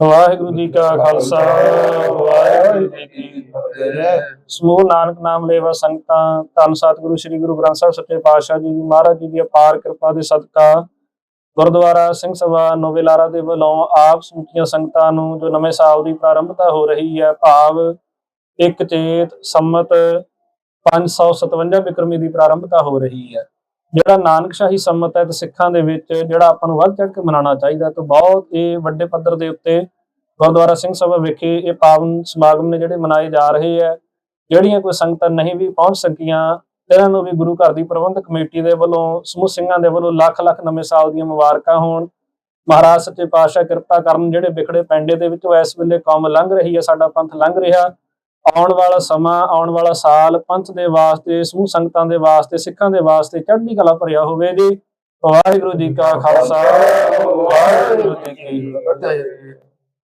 ਵਾਹਿਗੁਰੂ ਜੀ ਕਾ ਖਾਲਸਾ, ਵਾਹਿਗੁਰੂ ਜੀ ਕੀ ਫਤਿਹ। ਸਮੂਹ ਨਾਨਕ ਨਾਮ ਲੇਵਾ ਸੰਗਤਾਂ, ਧੰਨ ਸਤਿਗੁਰੂ ਸ੍ਰੀ ਗੁਰੂ ਗ੍ਰੰਥ ਸਾਹਿਬ ਸੱਚੇ ਪਾਤਸ਼ਾਹ ਜੀ ਦੀ ਮਹਾਰਾਜ ਜੀ ਦੀ ਅਪਾਰ ਕਿਰਪਾ ਦੇ ਸਦਕਾ ਗੁਰਦੁਆਰਾ ਸਿੰਘ ਸਭਾ ਨੋਵੇਲਾਰਾ ਦੇ ਵੱਲੋਂ ਆਪ ਸਮੁੱਚੀਆਂ ਸੰਗਤਾਂ ਨੂੰ ਜੋ ਨਵੇਂ ਸਾਲ ਦੀ ਪ੍ਰਾਰੰਭਤਾ ਹੋ ਰਹੀ ਹੈ, ਭਾਵ ਇੱਕ ਚੇਤ ਸੰਮਤ 557 ਬਿਕਰਮੀ ਦੀ ਪ੍ਰਾਰੰਭਤਾ ਹੋ ਰਹੀ ਹੈ। ਜਿਹੜਾ ਨਾਨਕਸ਼ਾਹੀ ਸੰਮਤ ਹੈ ਤੇ ਸਿੱਖਾਂ ਦੇ ਵਿੱਚ ਜਿਹੜਾ ਆਪਾਂ ਨੂੰ ਵੱਧ ਚੜ੍ਹ ਕੇ ਮਨਾਉਣਾ ਚਾਹੀਦਾ ਤੇ ਬਹੁਤ ਇਹ ਵੱਡੇ ਪੱਧਰ ਦੇ ਉੱਤੇ ਗੁਰਦੁਆਰਾ ਸਿੰਘ ਸਭਾ ਵਿਖੇ ਇਹ ਪਾਵਨ ਸਮਾਗਮ ਨੇ ਜਿਹੜੇ ਮਨਾਏ ਜਾ ਰਹੇ ਹੈ, ਜਿਹੜੀਆਂ ਕੋਈ ਸੰਗਤਾਂ ਨਹੀਂ ਵੀ ਪਹੁੰਚ ਸਕੀਆਂ, ਇਹਨਾਂ ਨੂੰ ਵੀ ਗੁਰੂ ਘਰ ਦੀ ਪ੍ਰਬੰਧਕ ਕਮੇਟੀ ਦੇ ਵੱਲੋਂ, ਸਮੂਹ ਸਿੰਘਾਂ ਦੇ ਵੱਲੋਂ ਲੱਖ ਲੱਖ ਨਵੇਂ ਸਾਲ ਦੀਆਂ ਮੁਬਾਰਕਾਂ ਹੋਣ। ਮਹਾਰਾਜ ਸੱਚੇ ਪਾਤਸ਼ਾਹ ਕਿਰਪਾ ਕਰਨ ਜਿਹੜੇ ਵਿਖੜੇ ਪੈਂਡੇ ਦੇ ਵਿੱਚੋਂ ਇਸ ਵੇਲੇ ਕੌਮ ਲੰਘ ਰਹੀ ਹੈ, ਸਾਡਾ ਪੰਥ ਲੰਘ ਰਿਹਾ। ਆਉਣ ਵਾਲਾ ਸਮਾਂ, ਆਉਣ ਵਾਲਾ ਸਾਲ ਪੰਥ ਦੇ ਵਾਸਤੇ, ਸਮੂਹ ਸੰਗਤਾਂ ਦੇ ਵਾਸਤੇ, ਸਿੱਖਾਂ ਦੇ ਵਾਸਤੇ ਚੜ੍ਹਦੀ ਕਲਾ ਭਰਿਆ ਹੋਵੇ ਜੀ ਵਾਹਿਗੁਰੂ ਜੀ ਕਾ ਖਾਲਸਾ, ਵਾਹਿਗੁਰੂ ਜੀ ਕੀ ਫਤਿਹ।